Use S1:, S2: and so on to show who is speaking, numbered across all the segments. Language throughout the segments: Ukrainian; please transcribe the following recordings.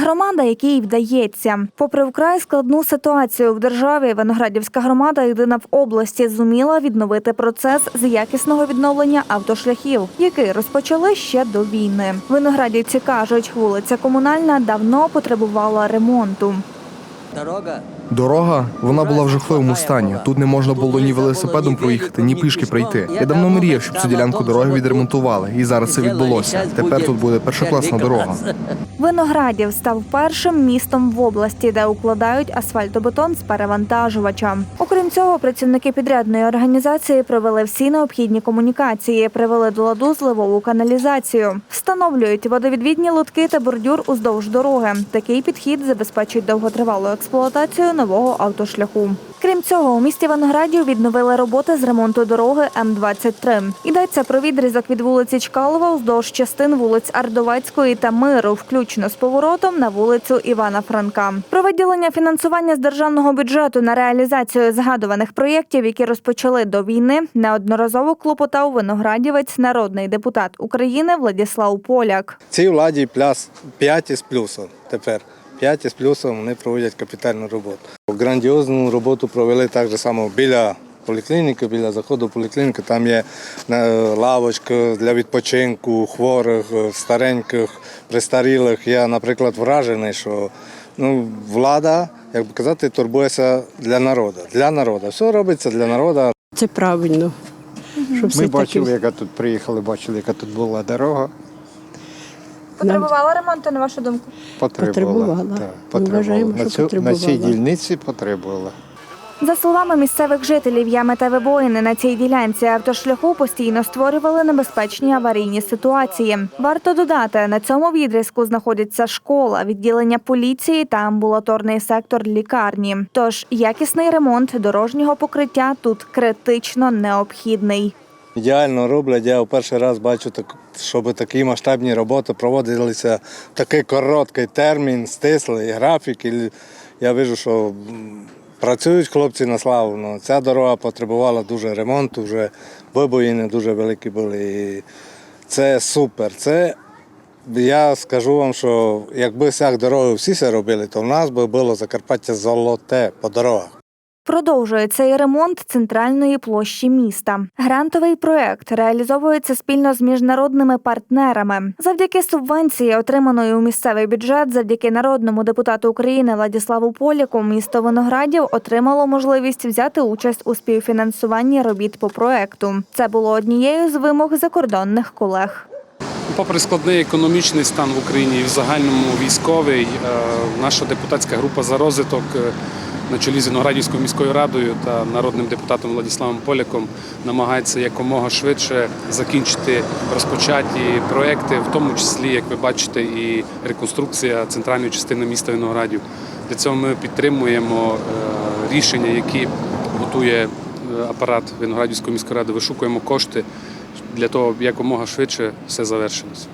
S1: Громада, якій вдається. Попри вкрай складну ситуацію в державі, Виноградівська громада єдина в області зуміла відновити процес з якісного відновлення автошляхів, який розпочали ще до війни. Виноградівці кажуть, вулиця комунальна давно потребувала ремонту.
S2: Дорога
S3: Дорога вона була в жахливому стані. Тут не можна було ні велосипедом проїхати, ні пішки пройти. Я давно мріяв, щоб цю ділянку дороги відремонтували, і зараз це відбулося. Тепер тут буде першокласна дорога.
S1: Виноградів став першим містом в області, де укладають асфальтобетон з перевантажувача. Окрім цього, працівники підрядної організації провели всі необхідні комунікації, привели до ладу зливову каналізацію, встановлюють водовідвідні лотки та бордюр уздовж дороги. Такий підхід забезпечить довготривалу експлуатацію нового автошляху. Крім цього, у місті Виноградів відновили роботи з ремонту дороги М-23. Йдеться про відрізок від вулиці Чкалова вздовж частин вулиць Ардовецької та Миру, включно з поворотом на вулицю Івана Франка. Про виділення фінансування з державного бюджету на реалізацію згадуваних проєктів, які розпочали до війни, неодноразово клопотав виноградівець, народний депутат України Владіслав Поляк.
S4: Цій владі пляс 5 із плюсом тепер. 5 із плюсом вони проводять капітальну роботу. Грандіозну роботу провели так же само біля поліклініки, біля заходу поліклініки. Там є е, лавочка для відпочинку хворих, е, стареньких, престарілих. Я, наприклад, вражений, що ну, влада, як би казати, турбується для народу. Для народу. Все робиться для народу.
S5: Це правильно. Що все
S6: Ми
S5: таки
S6: бачили, яка тут приїхали, бачили, яка тут була дорога.
S1: Потребувала ремонту, на вашу думку?
S6: Потребувала.
S5: Потребувала.
S6: Так,
S5: Ми вважаємо,
S6: на,
S5: що
S6: цю, на цій дільниці потребувала.
S1: За словами місцевих жителів, ями та вибоїни на цій ділянці автошляху постійно створювали небезпечні аварійні ситуації. Варто додати, на цьому відрізку знаходиться школа, відділення поліції та амбулаторний сектор лікарні. Тож якісний ремонт дорожнього покриття тут критично необхідний.
S4: Ідеально роблять. Я в перший раз бачу, так, щоб такі масштабні роботи проводилися в такий короткий термін, стислий графік. І я бачу, що працюють хлопці на славу. Ну, ця дорога потребувала дуже ремонту, вже вибоїни дуже великі були. І це супер. Це я скажу вам, що якби цих дороги всі це робили, то в нас би було Закарпаття золоте по дорогах.
S1: Продовжується і ремонт центральної площі міста. Грантовий проект реалізовується спільно з міжнародними партнерами. Завдяки субвенції, отриманої у місцевий бюджет, завдяки народному депутату України Владіславу Поляку, місто Виноградів отримало можливість взяти участь у співфінансуванні робіт по проекту. Це було однією з вимог закордонних колег.
S7: Попри складний економічний стан в Україні і в загальному військовий, е, наша депутатська група за розвиток е, на чолі з Виноградівською міською радою та народним депутатом Владиславом Поляком намагається якомога швидше закінчити розпочаті проекти, в тому числі, як ви бачите, і реконструкція центральної частини міста Виноградів. Для цього ми підтримуємо е, рішення, які готує е, апарат Виноградівської міської ради. Вишукуємо кошти для того, якомога швидше все завершилося.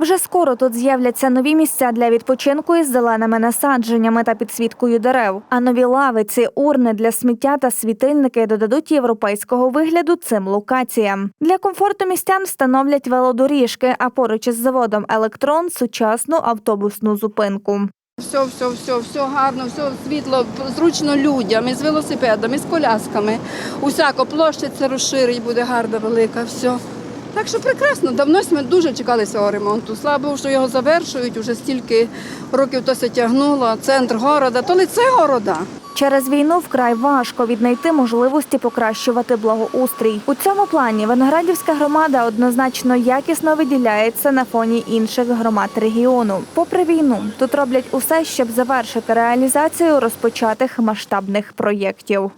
S1: Вже скоро тут з'являться нові місця для відпочинку із зеленими насадженнями та підсвіткою дерев. А нові лавиці, урни для сміття та світильники додадуть європейського вигляду цим локаціям. Для комфорту містян встановлять велодоріжки, а поруч із заводом Електрон сучасну автобусну зупинку.
S8: Все, все, все, все гарно, все світло, зручно людям, і з велосипедами, і з колясками. Усяко площа це розширить, буде гарна, велика, все. Так що прекрасно, давно ми дуже чекали цього ремонту. Слава Богу, що його завершують, уже стільки років то тягнуло, центр города, то лице города.
S1: Через війну вкрай важко віднайти можливості покращувати благоустрій. У цьому плані Виноградівська громада однозначно якісно виділяється на фоні інших громад регіону. Попри війну, тут роблять усе, щоб завершити реалізацію розпочатих масштабних проєктів.